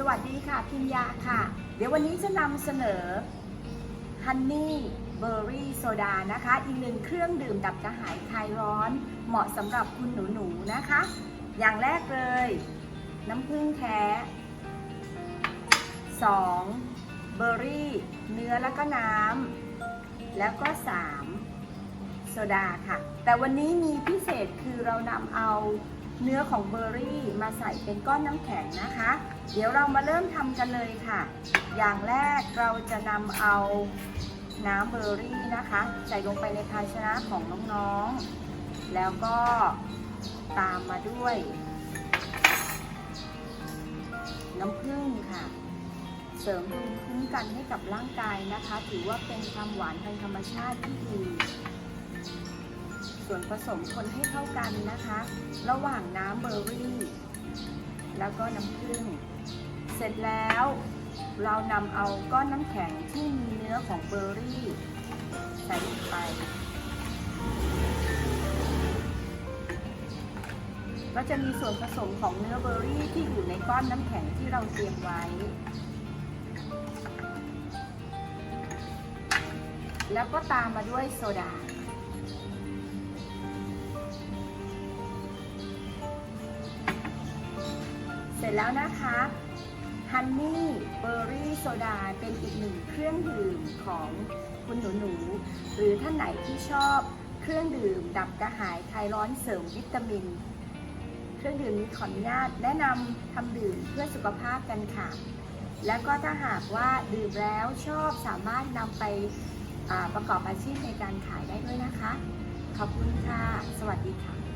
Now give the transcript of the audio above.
สวัสดีค่ะ พิญญาค่ะ เดี๋ยววันนี้จะนำเสนอฮันนี่เบอร์รี่โซดานะคะ อีกหนึ่งเครื่องดื่มดับกระหายคลายร้อน เหมาะสำหรับคุณหนูๆนะคะ อย่างแรกเลย น้ำผึ้งแท้ 2. เบอร์รี่ เนื้อแล้วก็น้ำ แล้วก็ 3. โซดาค่ะ แต่วันนี้มีพิเศษคือเรานำเอา เนื้อของเบอร์รี่มาใส่เป็นก้อนน้ำแข็งนะคะ เดี๋ยวเรามาเริ่มทำกันเลยค่ะ อย่างแรกเราจะนำเอาน้ำเบอร์รี่นะคะ ใส่ลงไปในภาชนะของน้องๆ แล้วก็ตามมาด้วย น้ำผึ้งค่ะ เสริมภูมิคุ้มกันให้กับร่างกายนะคะ ถือว่าเป็นความหวานทางธรรมชาติที่ดี ส่วนผสมคนให้เข้ากันนะคะ ระหว่างน้ำเบอร์รี่ แล้วก็น้ำผึ้งเสร็จแล้วเรานำเอาก้อนน้ำแข็งที่มีเนื้อของเบอร์รี่ ใส่ลงไป ก็จะมีส่วนผสมของเนื้อเบอร์รี่ที่อยู่ในก้อนน้ำแข็งที่เราเตรียมไว้ แล้วก็ตามมาด้วยโซดา ร็จแล้วนะคะฮันนี่เบอร์รี่โซดาเป็นอีกหนึ่งเครื่องดื่มของคุณหนูหนูๆหรือท่านไหนที่ชอบเครื่องดื่มดับกระหายคลายร้อนเสริมวิตามิน เครื่องดื่มนี้ขออนุญาตแนะนำทำดื่มเพื่อสุขภาพกันค่ะ แล้วก็ถ้าหากว่าดื่มแล้วชอบสามารถนำไปประกอบอาชีพในการขายได้ด้วยนะคะ ขอบคุณค่ะ สวัสดีค่ะ